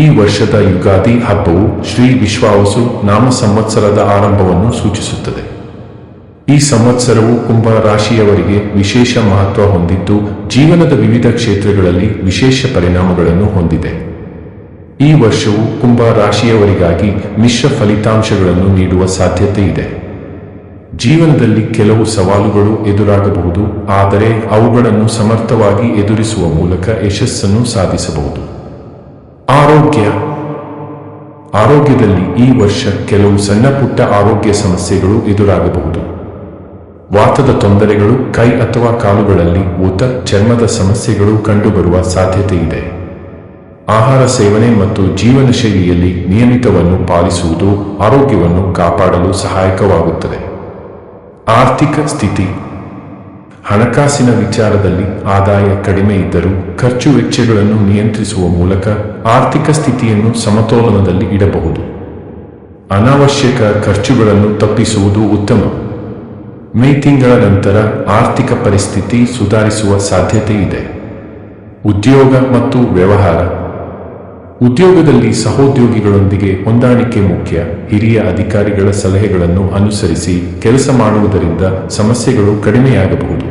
ಈ ವರ್ಷದ ಯುಗಾದಿ ಹಬ್ಬವು ಶ್ರೀ ವಿಶ್ವಾವಸು ನಾಮ ಸಂವತ್ಸರದ ಆರಂಭವನ್ನು ಸೂಚಿಸುತ್ತದೆ. ಈ ಸಂವತ್ಸರವು ಕುಂಭ ರಾಶಿಯವರಿಗೆ ವಿಶೇಷ ಮಹತ್ವ ಹೊಂದಿದ್ದು, ಜೀವನದ ವಿವಿಧ ಕ್ಷೇತ್ರಗಳಲ್ಲಿ ವಿಶೇಷ ಪರಿಣಾಮಗಳನ್ನು ಹೊಂದಿದೆ. ಈ ವರ್ಷವು ಕುಂಭ ರಾಶಿಯವರಿಗಾಗಿ ಮಿಶ್ರ ಫಲಿತಾಂಶಗಳನ್ನು ನೀಡುವ ಸಾಧ್ಯತೆ ಇದೆ. ಜೀವನದಲ್ಲಿ ಕೆಲವು ಸವಾಲುಗಳು ಎದುರಾಗಬಹುದು, ಆದರೆ ಅವುಗಳನ್ನು ಸಮರ್ಥವಾಗಿ ಎದುರಿಸುವ ಮೂಲಕ ಯಶಸ್ಸನ್ನು ಸಾಧಿಸಬಹುದು. ಆರೋಗ್ಯ. ಆರೋಗ್ಯದಲ್ಲಿ ಈ ವರ್ಷ ಕೆಲವು ಸಣ್ಣ ಪುಟ್ಟ ಆರೋಗ್ಯ ಸಮಸ್ಯೆಗಳು ಎದುರಾಗಬಹುದು. ವಾತದ ತೊಂದರೆಗಳು, ಕೈ ಅಥವಾ ಕಾಲುಗಳಲ್ಲಿ ಊತ ಚರ್ಮದ ಸಮಸ್ಯೆಗಳು ಕಂಡುಬರುವ ಸಾಧ್ಯತೆ ಇದೆ. ಆಹಾರ ಸೇವನೆ ಮತ್ತು ಜೀವನ ಶೈಲಿಯಲ್ಲಿ ನಿಯಮಿತವನ್ನು ಪಾಲಿಸುವುದು ಆರೋಗ್ಯವನ್ನು ಕಾಪಾಡಲು ಸಹಾಯಕವಾಗುತ್ತದೆ. ಆರ್ಥಿಕ ಸ್ಥಿತಿ ಹಣಕಾಸಿನ ವಿಚಾರದಲ್ಲಿ ಆದಾಯ ಕಡಿಮೆ ಇದ್ದರೂ ಖರ್ಚು ವೆಚ್ಚಗಳನ್ನು ನಿಯಂತ್ರಿಸುವ ಮೂಲಕ ಆರ್ಥಿಕ ಸ್ಥಿತಿಯನ್ನು ಸಮತೋಲನದಲ್ಲಿ ಇಡಬಹುದು. ಅನಾವಶ್ಯಕ ಖರ್ಚುಗಳನ್ನು ತಪ್ಪಿಸುವುದು ಉತ್ತಮ. ಮೇ ತಿಂಗಳ ನಂತರ ಆರ್ಥಿಕ ಪರಿಸ್ಥಿತಿ ಸುಧಾರಿಸುವ ಸಾಧ್ಯತೆ ಇದೆ. ಉದ್ಯೋಗ ಮತ್ತು ವ್ಯವಹಾರ. ಉದ್ಯೋಗದಲ್ಲಿ ಸಹೋದ್ಯೋಗಿಗಳೊಂದಿಗೆ ಹೊಂದಾಣಿಕೆ ಮುಖ್ಯ. ಹಿರಿಯ ಅಧಿಕಾರಿಗಳ ಸಲಹೆಗಳನ್ನು ಅನುಸರಿಸಿ ಕೆಲಸ ಮಾಡುವುದರಿಂದ ಸಮಸ್ಯೆಗಳು ಕಡಿಮೆಯಾಗಬಹುದು.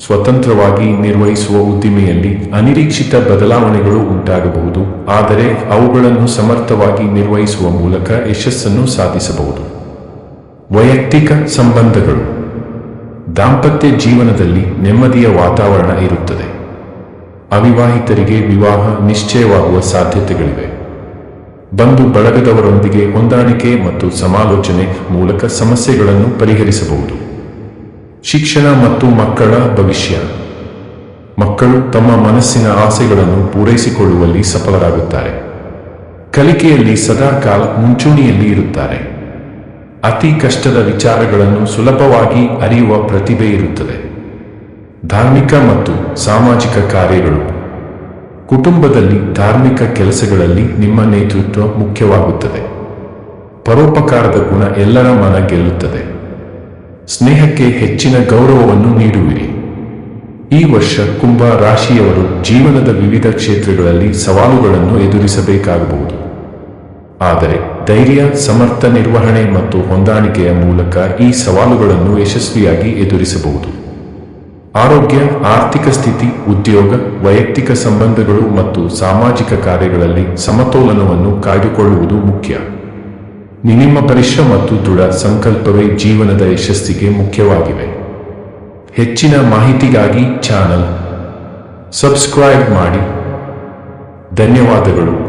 ಸ್ವತಂತ್ರವಾಗಿ ನಿರ್ವಹಿಸುವ ಉದ್ದಿಮೆಯಲ್ಲಿ ಅನಿರೀಕ್ಷಿತ ಬದಲಾವಣೆಗಳು ಉಂಟಾಗಬಹುದು, ಆದರೆ ಅವುಗಳನ್ನು ಸಮರ್ಥವಾಗಿ ನಿರ್ವಹಿಸುವ ಮೂಲಕ ಯಶಸ್ಸನ್ನು ಸಾಧಿಸಬಹುದು. ವೈಯಕ್ತಿಕ ಸಂಬಂಧಗಳು. ದಾಂಪತ್ಯ ಜೀವನದಲ್ಲಿ ನೆಮ್ಮದಿಯ ವಾತಾವರಣ ಇರುತ್ತದೆ. ಅವಿವಾಹಿತರಿಗೆ ವಿವಾಹ ನಿಶ್ಚಯವಾಗುವ ಸಾಧ್ಯತೆಗಳಿವೆ. ಬಂಧು ಬಳಗದವರೊಂದಿಗೆ ಹೊಂದಾಣಿಕೆ ಮತ್ತು ಸಮಾಲೋಚನೆ ಮೂಲಕ ಸಮಸ್ಯೆಗಳನ್ನು ಪರಿಹರಿಸಬಹುದು. ಶಿಕ್ಷಣ ಮತ್ತು ಮಕ್ಕಳ ಭವಿಷ್ಯ. ಮಕ್ಕಳು ತಮ್ಮ ಮನಸ್ಸಿನ ಆಸೆಗಳನ್ನು ಪೂರೈಸಿಕೊಳ್ಳುವಲ್ಲಿ ಸಫಲರಾಗುತ್ತಾರೆ. ಕಲಿಕೆಯಲ್ಲಿ ಸದಾ ಕಾಲ ಮುಂಚೂಣಿಯಲ್ಲಿ ಇರುತ್ತಾರೆ. ಅತಿ ಕಷ್ಟದ ವಿಚಾರಗಳನ್ನು ಸುಲಭವಾಗಿ ಅರಿಯುವ ಪ್ರತಿಭೆ ಇರುತ್ತದೆ. ಧಾರ್ಮಿಕ ಮತ್ತು ಸಾಮಾಜಿಕ ಕಾರ್ಯಗಳು. ಕುಟುಂಬದಲ್ಲಿ ಧಾರ್ಮಿಕ ಕೆಲಸಗಳಲ್ಲಿ ನಿಮ್ಮ ನೇತೃತ್ವ ಮುಖ್ಯವಾಗುತ್ತದೆ. ಪರೋಪಕಾರದ ಗುಣ ಎಲ್ಲರ ಮನ ಗೆಲ್ಲುತ್ತದೆ. ಸ್ನೇಹಕ್ಕೆ ಹೆಚ್ಚಿನ ಗೌರವವನ್ನು ನೀಡುವಿರಿ. ಈ ವರ್ಷ ಕುಂಭ ರಾಶಿಯವರು ಜೀವನದ ವಿವಿಧ ಕ್ಷೇತ್ರಗಳಲ್ಲಿ ಸವಾಲುಗಳನ್ನು ಎದುರಿಸಬೇಕಾಗಬಹುದು. ಆದರೆ ಧೈರ್ಯ, ಸಮರ್ಥ ನಿರ್ವಹಣೆ ಮತ್ತು ಹೊಂದಾಣಿಕೆಯ ಮೂಲಕ ಈ ಸವಾಲುಗಳನ್ನು ಯಶಸ್ವಿಯಾಗಿ ಎದುರಿಸಬಹುದು. ಆರೋಗ್ಯ, ಆರ್ಥಿಕ ಸ್ಥಿತಿ, ಉದ್ಯೋಗ, ವೈಯಕ್ತಿಕ ಸಂಬಂಧಗಳು ಮತ್ತು ಸಾಮಾಜಿಕ ಕಾರ್ಯಗಳಲ್ಲಿ ಸಮತೋಲನವನ್ನು ಕಾಯ್ದುಕೊಳ್ಳುವುದು ಮುಖ್ಯ. ನಿಮ್ಮ ಪರಿಶ್ರಮ ಮತ್ತು ದೃಢ ಸಂಕಲ್ಪವೇ ಜೀವನದ ಯಶಸ್ಸಿಗೆ ಮುಖ್ಯವಾಗಿವೆ. ಹೆಚ್ಚಿನ ಮಾಹಿತಿಗಾಗಿ ಚಾನಲ್ ಸಬ್ಸ್ಕ್ರೈಬ್ ಮಾಡಿ. ಧನ್ಯವಾದಗಳು.